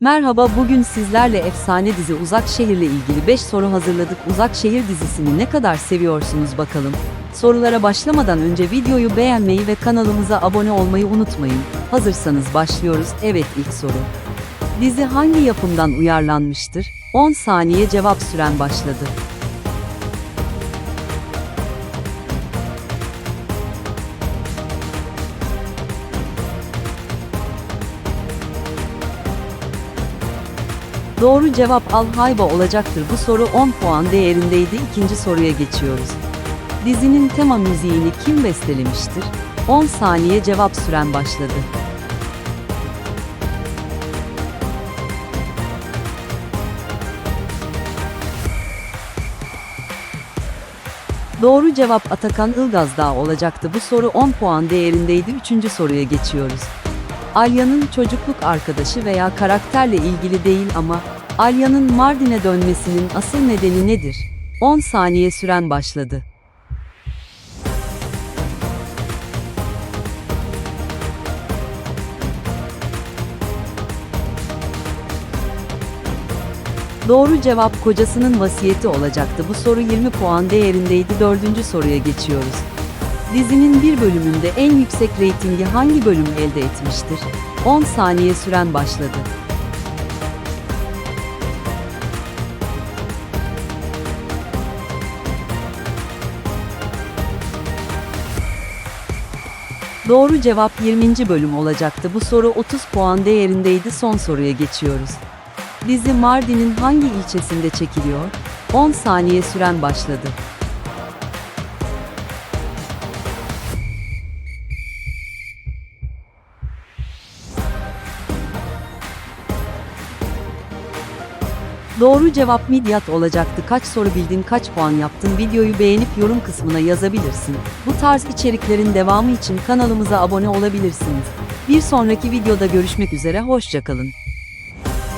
Merhaba bugün sizlerle efsane dizi Uzak Şehir'le ilgili 5 soru hazırladık. Uzak Şehir dizisini ne kadar seviyorsunuz bakalım. Sorulara başlamadan önce videoyu beğenmeyi ve kanalımıza abone olmayı unutmayın. Hazırsanız başlıyoruz. Evet ilk soru. Dizi hangi yapımdan uyarlanmıştır? 10 saniye cevap süren başladı. Doğru cevap Al-Hayba olacaktır. Bu soru 10 puan değerindeydi. İkinci soruya geçiyoruz. Dizinin tema müziğini kim bestelemiştir? 10 saniye cevap süren başladı. Doğru cevap Atakan Ilgazdağ olacaktı. Bu soru 10 puan değerindeydi. Üçüncü soruya geçiyoruz. Alya'nın çocukluk arkadaşı veya karakterle ilgili değil ama Alya'nın Mardin'e dönmesinin asıl nedeni nedir? 10 saniye süren başladı. Doğru cevap kocasının vasiyeti olacaktı. Bu soru 20 puan değerindeydi. Dördüncü soruya geçiyoruz. Dizinin bir bölümünde en yüksek reytingi hangi bölüm elde etmiştir? 10 saniye süren başladı. Doğru cevap 20. bölüm olacaktı. Bu soru 30 puan değerindeydi. Son soruya geçiyoruz. Dizi Mardin'in hangi ilçesinde çekiliyor? 10 saniye süren başladı. Doğru cevap Midyat olacaktı. Kaç soru bildin, kaç puan yaptın? Videoyu beğenip yorum kısmına yazabilirsin. Bu tarz içeriklerin devamı için kanalımıza abone olabilirsiniz. Bir sonraki videoda görüşmek üzere, hoşçakalın.